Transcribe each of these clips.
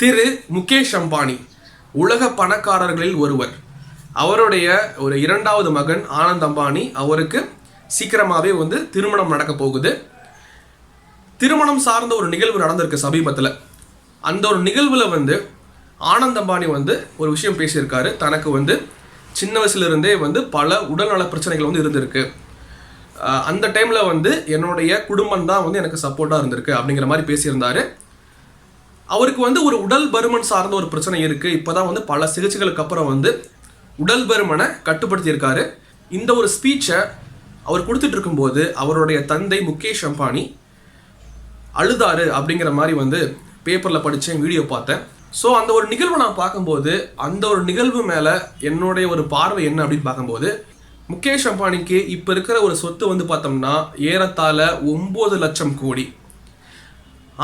திரு முகேஷ் அம்பானி உலக பணக்காரர்களில் ஒருவர். அவருடைய ஒரு இரண்டாவது மகன் ஆனந்த் அம்பானி அவருக்கு சீக்கிரமாகவே வந்து திருமணம் நடக்க போகுது. திருமணம் சார்ந்த ஒரு நிகழ்வு நடந்திருக்கு சமீபத்தில். அந்த ஒரு நிகழ்வில் வந்து ஆனந்த் அம்பானி வந்து ஒரு விஷயம் பேசியிருக்காரு. தனக்கு வந்து சின்ன வயசுலேருந்தே வந்து பல உடல்நல பிரச்சனைகள் வந்து இருந்திருக்கு. அந்த டைமில் வந்து என்னுடைய குடும்பம் தான் வந்து எனக்கு சப்போர்ட்டாக இருந்திருக்கு அப்படிங்கிற மாதிரி பேசியிருந்தாரு. அவருக்கு வந்து ஒரு உடல் பருமன் சார்ந்த ஒரு பிரச்சனை இருக்குது இப்போ தான் வந்து பல சிகிச்சைகளுக்கு அப்புறம் வந்து உடல் பருமனை கட்டுப்படுத்தியிருக்காரு. இந்த ஒரு ஸ்பீச்சை அவர் கொடுத்துட்டு இருக்கும்போது அவருடைய தந்தை முகேஷ் அம்பானி அழுதாரு அப்படிங்கிற மாதிரி வந்து பேப்பரில் படித்தேன் வீடியோ பார்த்தேன். ஸோ அந்த ஒரு நிகழ்வை நான் பார்க்கும்போது அந்த ஒரு நிகழ்வு மேலே என்னுடைய ஒரு பார்வை என்ன அப்படின்னு பார்க்கும்போது முகேஷ் அம்பானிக்கு இப்போ இருக்கிற ஒரு சொத்து வந்து பார்த்தோம்னா ஏறத்தாழ ஒம்பது லட்சம் கோடி.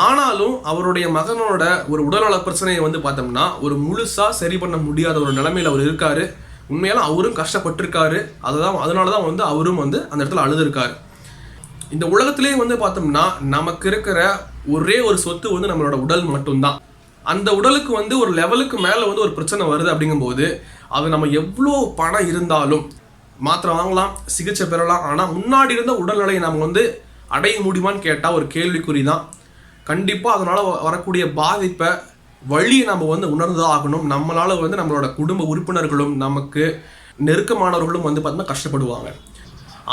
ஆனாலும் அவருடைய மகனோட ஒரு உடல்நல பிரச்சனையை வந்து பார்த்தோம்னா ஒரு முழுசாக சரி பண்ண முடியாத ஒரு நிலைமையில் அவர் இருக்காரு. உண்மையாலும் அவரும் கஷ்டப்பட்டிருக்காரு. அதுதான் அதனால தான் வந்து அவரும் வந்து அந்த இடத்துல அழுதுருக்காரு. இந்த உலகத்திலே வந்து பார்த்தோம்னா நமக்கு இருக்கிற ஒரே ஒரு சொத்து வந்து நம்மளோட உடல் மட்டும்தான். அந்த உடலுக்கு வந்து ஒரு லெவலுக்கு மேலே வந்து ஒரு பிரச்சனை வருது அப்படிங்கும்போது அது நம்ம எவ்வளோ பணம் இருந்தாலும் மாத்திரை வாங்கலாம் சிகிச்சை பெறலாம். ஆனால் முன்னாடி இருந்த உடல்நிலையை நம்ம வந்து அடைய முடியுமான்னு கேட்டால் ஒரு கேள்விக்குறி தான் கண்டிப்பாக அதனால் வரக்கூடிய பாதிப்பை வழியை நம்ம வந்து உணர்ந்துதான் ஆகணும். நம்மளால் வந்து நம்மளோட குடும்ப உறுப்பினர்களும் நமக்கு நெருக்கமானவர்களும் வந்து பார்த்தோம்னா கஷ்டப்படுவாங்க.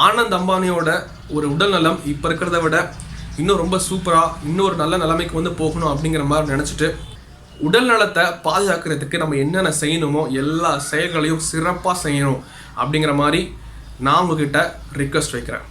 ஆனந்த் அம்பானியோட ஒரு உடல்நலம் இப்போ இருக்கிறத விட இன்னும் ரொம்ப சூப்பராக இன்னும் ஒரு நல்ல நிலைமைக்கு வந்து போகணும் அப்படிங்கிற மாதிரி நினச்சிட்டு உடல் நலத்தை பாதுகாக்கிறதுக்கு நம்ம என்னென்ன செய்யணுமோ எல்லா செயல்களையும் சிறப்பாக செய்யணும் அப்படிங்கிற மாதிரி நான் உங்ககிட்ட ரிக்வெஸ்ட் வைக்கிறேன்.